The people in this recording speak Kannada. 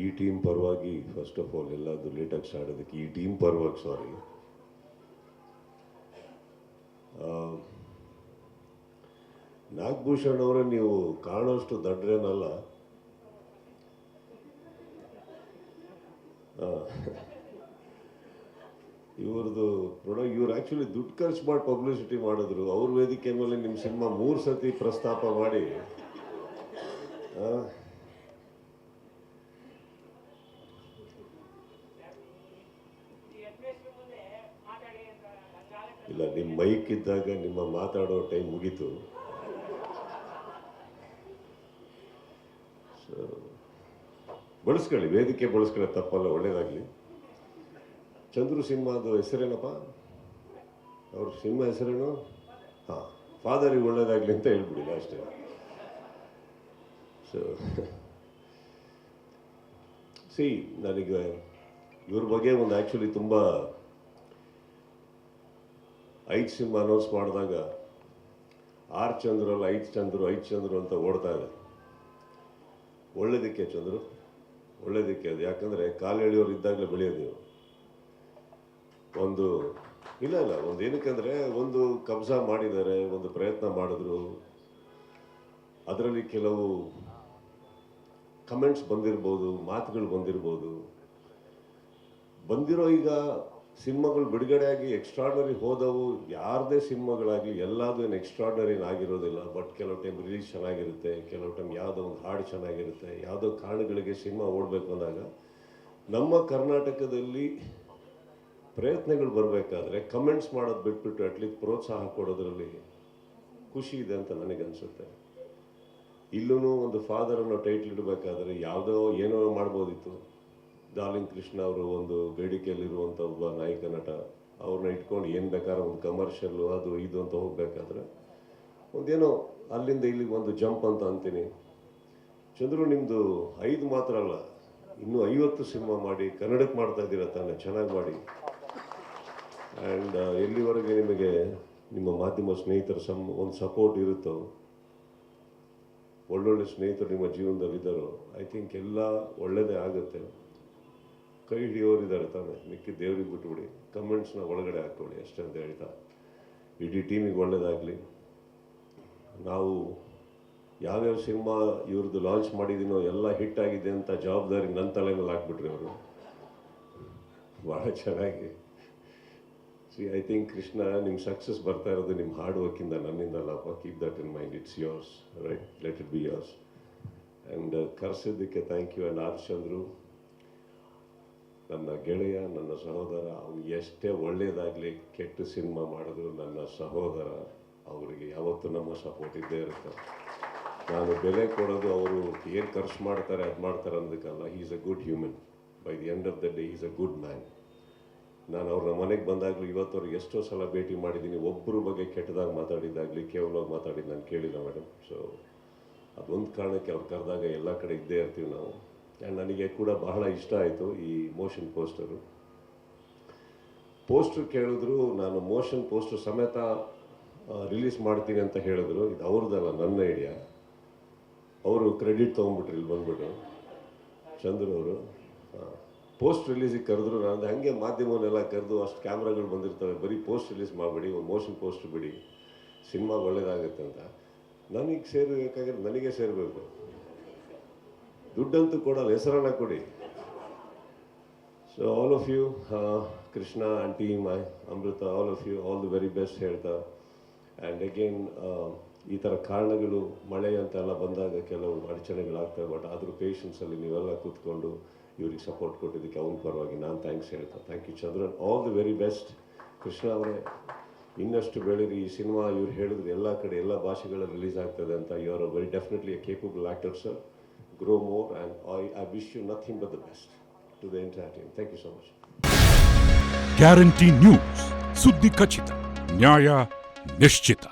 ಈ ಟೀಮ್ ಪರವಾಗಿ ಫಸ್ಟ್ ಆಫ್ ಆಲ್ ಎಲ್ಲಾದರೂ ಲೇಟಾಗಿ ಸ್ಟಾರ್ಟ್ ಈ ಟೀಮ್ ಪರವಾಗಿ ಸಾರಿ ನಾಗಭೂಷಣ್ ಅವರೇ, ನೀವು ಕಾಣೋಷ್ಟು ದಡ್ರೇನಲ್ಲ. ಇವ್ರದ್ದು ಪ್ರೊಡಕ್ಟ್ ಇವ್ರು ಆ್ಯಕ್ಚುಲಿ ದುಡ್ಡು ಖರ್ಚು ಮಾಡಿ ಪಬ್ಲಿಸಿಟಿ ಮಾಡಿದ್ರು. ಅವ್ರ ವೇದಿಕೆ ಮೇಲೆ ನಿಮ್ಮ ಸಿನಿಮಾ ಮೂರು ಸತಿ ಪ್ರಸ್ತಾಪ ಮಾಡಿ. ಇಲ್ಲ ನಿಮ್ಮ ಮೈಕ್ ಇದ್ದಾಗ ನಿಮ್ಮ ಮಾತಾಡೋ ಟೈಮ್ ಮುಗೀತು. ಬಳಸ್ಕೊಳ್ಳಿ, ವೇದಿಕೆ ಬಳಸ್ಕೊಳ್ಳಿ, ತಪ್ಪಲ್ಲ, ಒಳ್ಳೇದಾಗಲಿ. ಚಂದ್ರು ಸಿಂಹದ ಹೆಸರೇನಪ್ಪ? ಅವ್ರ ಸಿಂಹ ಹೆಸರೇನು? ಹಾಂ ಫಾದರಿಗೆ ಒಳ್ಳೇದಾಗಲಿ ಅಂತ ಹೇಳ್ಬಿಡಿ ಅಷ್ಟೇ ಸೊ ಸಿ ನನಗೆ ಇವ್ರ ಬಗ್ಗೆ ಒಂದು ಆ್ಯಕ್ಚುಲಿ ತುಂಬ ಐದು ಸಿಂಹ ಅನೌನ್ಸ್ ಮಾಡಿದಾಗ ಆರು ಚಂದ್ರಲ್ಲಿ ಐದು ಚಂದ್ರು ಐದು ಚಂದ್ರು ಅಂತ ಓಡ್ತಾ ಇದೆ. ಒಳ್ಳೇದಕ್ಕೆ ಚಂದ್ರು, ಒಳ್ಳೇದಕ್ಕೆ ಅದು. ಯಾಕಂದರೆ ಕಾಲೆಳೆಯೋರು ಇದ್ದಾಗಲೇ ಬೆಳೆಯೋದು ಒಂದು, ಇಲ್ಲ ಇಲ್ಲ, ಒಂದು ಏನಕ್ಕಂದರೆ ಒಂದು ಕಬ್ಜಾ ಮಾಡಿದ್ದಾರೆ, ಒಂದು ಪ್ರಯತ್ನ ಮಾಡಿದ್ರು. ಅದರಲ್ಲಿ ಕೆಲವು ಕಮೆಂಟ್ಸ್ ಬಂದಿರ್ಬೋದು, ಮಾತುಗಳು ಬಂದಿರ್ಬೋದು. ಬಂದಿರೋ ಈಗ ಸಿನಿಮಾಗಳು ಬಿಡುಗಡೆಯಾಗಿ ಎಕ್ಸ್ಟ್ರಾಡ್ನರಿ ಹೋದವು. ಯಾರದೇ ಸಿನಿಮಾಗಳಾಗಲಿ ಎಲ್ಲದೂ ಏನು ಎಕ್ಸ್ಟ್ರಾಡ್ನರಿ ಆಗಿರೋದಿಲ್ಲ. ಬಟ್ ಕೆಲವು ಟೈಮ್ ರಿಲೀಸ್ ಚೆನ್ನಾಗಿರುತ್ತೆ, ಕೆಲವು ಟೈಮ್ ಯಾವುದೋ ಒಂದು ಹಾಡು ಚೆನ್ನಾಗಿರುತ್ತೆ, ಯಾವುದೋ ಕಾರಣಗಳಿಗೆ ಸಿನಿಮಾ ಓಡಬೇಕು ಅಂದಾಗ ನಮ್ಮ ಕರ್ನಾಟಕದಲ್ಲಿ ಪ್ರಯತ್ನಗಳು ಬರಬೇಕಾದ್ರೆ ಕಮೆಂಟ್ಸ್ ಮಾಡೋದು ಬಿಟ್ಬಿಟ್ಟು ಅಟ್ಲೀಸ್ಟ್ ಪ್ರೋತ್ಸಾಹ ಕೊಡೋದ್ರಲ್ಲಿ ಖುಷಿ ಇದೆ ಅಂತ ನನಗನ್ಸುತ್ತೆ ಇಲ್ಲೂ ಒಂದು ಫಾದರ್ ಅನ್ನೋ ಟೈಟ್ಲ್ ಇಡಬೇಕಾದ್ರೆ ಯಾವುದೋ ಏನೋ ಮಾಡ್ಬೋದಿತ್ತು. ಡಾರ್ಲಿಂಗ್ ಕೃಷ್ಣ ಅವರು ಒಂದು ಬೇಡಿಕೆಯಲ್ಲಿರುವಂಥ ಒಬ್ಬ ನಾಯಕ ನಟ ಅವ್ರನ್ನ ಇಟ್ಕೊಂಡು ಏನು ಬೇಕಾದ್ರೆ ಒಂದು ಕಮರ್ಷಿಯಲ್ಲು ಅದು ಇದು ಅಂತ ಹೋಗ್ಬೇಕಾದ್ರೆ ಒಂದೇನೋ ಅಲ್ಲಿಂದ ಇಲ್ಲಿಗೆ ಒಂದು ಜಂಪ್ ಅಂತ ಅಂತೀನಿ. ಚಂದ್ರು ನಿಮ್ಮದು ಐದು ಮಾತ್ರ ಅಲ್ಲ, ಇನ್ನೂ ಐವತ್ತು ಸಿನಿಮಾ ಮಾಡಿ ಕನ್ನಡಕ್ಕೆ ಮಾಡ್ತಾ ಇದ್ದೀರ ತಾನೆ, ಚೆನ್ನಾಗಿ ಮಾಡಿ. ಆ್ಯಂಡ್ ಎಲ್ಲಿವರೆಗೆ ನಿಮಗೆ ನಿಮ್ಮ ಮಾಧ್ಯಮ ಸ್ನೇಹಿತರ ಸಮ್ ಒಂದು ಸಪೋರ್ಟ್ ಇರುತ್ತೋ, ಒಳ್ಳೊಳ್ಳೆ ಸ್ನೇಹಿತರು ನಿಮ್ಮ ಜೀವನದಲ್ಲಿ ಇದ್ದಾರೋ ಐ ಥಿಂಕ್ ಎಲ್ಲ ಒಳ್ಳೆಯದೇ ಆಗುತ್ತೆ. ಕೈ ಹಿಡಿಯೋರಿದ್ದಾರೆ ತಾನೆ. ಮಿಕ್ಕಿ ದೇವ್ರಿಗೆ ಬಿಟ್ಬಿಡಿ. ಕಮೆಂಟ್ಸ್ನ ಒಳಗಡೆ ಹಾಕ್ಕೊಳ್ಳಿ ಅಷ್ಟೇ ಅಂತ ಹೇಳ್ತಾ. ಇಡೀ ಟೀಮಿಗೆ ಒಳ್ಳೆಯದಾಗಲಿ ನಾವು ಯಾವ್ಯಾವ ಸಿನಿಮಾ ಇವ್ರದ್ದು ಲಾಂಚ್ ಮಾಡಿದ್ದೀನೋ ಎಲ್ಲ ಹಿಟ್ ಆಗಿದೆ ಅಂತ ಜವಾಬ್ದಾರಿ ನನ್ನ ತಲೆ ಮೇಲೆ ಹಾಕ್ಬಿಟ್ರಿ ಅವರು ಭಾಳ ಚೆನ್ನಾಗಿ. ಸಿ ಐ ಥಿಂಕ್ ಕೃಷ್ಣ ನಿಮ್ಮ ಸಕ್ಸಸ್ ಬರ್ತಾ ಇರೋದು ನಿಮ್ಮ ಹಾರ್ಡ್ ವರ್ಕಿಂದ ನನ್ನಿಂದ ಅಲ್ಲಪ್ಪ keep that in mind it's yours right let it be yours and ಕರೆಸಿದ್ದಕ್ಕೆ thank you and R Chandru ನನ್ನ ಗೆಳೆಯ, ನನ್ನ ಸಹೋದರ ಅವ್ನು ಎಷ್ಟೇ ಒಳ್ಳೆಯದಾಗಲಿ ಕೆಟ್ಟ ಸಿನಿಮಾ ಮಾಡಿದ್ರು ನನ್ನ ಸಹೋದರ, ಅವರಿಗೆ ಯಾವತ್ತೂ ನಮ್ಮ ಸಪೋರ್ಟ್ ಇದ್ದೇ ಇರುತ್ತೆ. ನಾನು ಬೆಲೆ ಕೊಡೋದು ಅವರು ಏನು ಖರ್ಚು ಮಾಡ್ತಾರೆ, ಅದು ಮಾಡ್ತಾರೆ ಅನ್ನೋದಕ್ಕಲ್ಲ is a good human by the end of the day is a good man ನಾನು ಅವ್ರ ಮನೆಗೆ ಬಂದಾಗಲೂ ಇವತ್ತವ್ರಿಗೆ ಎಷ್ಟೋ ಸಲ ಭೇಟಿ ಮಾಡಿದ್ದೀನಿ ಒಬ್ಬರ ಬಗ್ಗೆ ಕೆಟ್ಟದಾಗಿ ಮಾತಾಡಿದ್ದಾಗಲಿ, ಕೇವಲವಾಗಿ ಮಾತಾಡಿದ್ದು ನಾನು ಕೇಳಿಲ್ಲ ಮೇಡಮ್ ಸೊ ಅದೊಂದು ಕಾರಣಕ್ಕೆ ಅವ್ರು ಕರೆದಾಗ ಎಲ್ಲ ಕಡೆ ಇದ್ದೇ ಇರ್ತೀವಿ ನಾವು. ನನಗೆ ಕೂಡ ಬಹಳ ಇಷ್ಟ ಆಯಿತು ಈ ಮೋಷನ್ ಪೋಸ್ಟರು ಪೋಸ್ಟರ್ ಕೇಳಿದ್ರು, ನಾನು ಮೋಷನ್ ಪೋಸ್ಟರ್ ಸಮೇತ ರಿಲೀಸ್ ಮಾಡ್ತೀನಿ ಅಂತ ಹೇಳಿದ್ರು. ಇದು ಅವ್ರದ್ದಲ್ಲ, ನನ್ನ ಐಡಿಯಾ ಅವರು ಕ್ರೆಡಿಟ್ ತೊಗೊಂಡ್ಬಿಟ್ರು, ಇಲ್ಲಿ ಬಂದ್ಬಿಟ್ಟು. ಚಂದ್ರವರು ಪೋಸ್ಟ್ ರಿಲೀಸಿಗೆ ಕರೆದ್ರು. ನಾನು ಹಾಗೆ ಮಾಧ್ಯಮವನ್ನೆಲ್ಲ ಕರೆದು, ಅಷ್ಟು ಕ್ಯಾಮ್ರಾಗಳು ಬಂದಿರ್ತವೆ. ಬರೀ ಪೋಸ್ಟ್ ರಿಲೀಸ್ ಮಾಡಬೇಡಿ, ಒಂದು ಮೋಷನ್ ಪೋಸ್ಟ್ ಬಿಡಿ. ಸಿನಿಮಾ ಒಳ್ಳೇದಾಗುತ್ತೆ ಅಂತ. ನನಗೆ ಸೇರಬೇಕಾಗಿರೋದು ನನಗೆ ಸೇರಬೇಕು. ದುಡ್ಡಂತೂ ಕೊಡಲ್ಲ, ಹೆಸರನ್ನ ಕೊಡಿ. So all of you Krishna and team Amrutha all of you all the very best ಹೇಳ್ತಾ. ಆ್ಯಂಡ್ ಅಗೇನ್ ಈ ಥರ ಕಾರಣಗಳು, ಮಳೆ ಅಂತೆಲ್ಲ ಬಂದಾಗ ಕೆಲವು ಅಡಚಣೆಗಳಾಗ್ತವೆ ಬಟ್ ಆದರೂ ಪೇಷನ್ಸಲ್ಲಿ ನೀವೆಲ್ಲ ಕೂತ್ಕೊಂಡು ಇವ್ರಿಗೆ ಸಪೋರ್ಟ್ ಕೊಟ್ಟಿದ್ದಕ್ಕೆ ಅವ್ನ ಪರವಾಗಿ ನಾನು ಥ್ಯಾಂಕ್ಸ್ ಹೇಳ್ತಾ. Thank you Chandran all the very best Krishna ಅವರೇ, ಇನ್ನಷ್ಟು ಬೆಳೀರಿ. ಈ ಸಿನಿಮಾ ಇವ್ರು ಹೇಳಿದ್ರು ಎಲ್ಲ ಕಡೆ, ಎಲ್ಲ ಭಾಷೆಗಳಲ್ಲಿ ರಿಲೀಸ್ ಆಗ್ತದೆ ಅಂತ. You are very definitely a capable actor sir grow more and I, I wish you nothing but the best to the entire team. Thank you so much. Guarantee news ಸುದ್ದಿ ಖಚಿತ ನ್ಯಾಯ ನಿಶ್ಚಿತ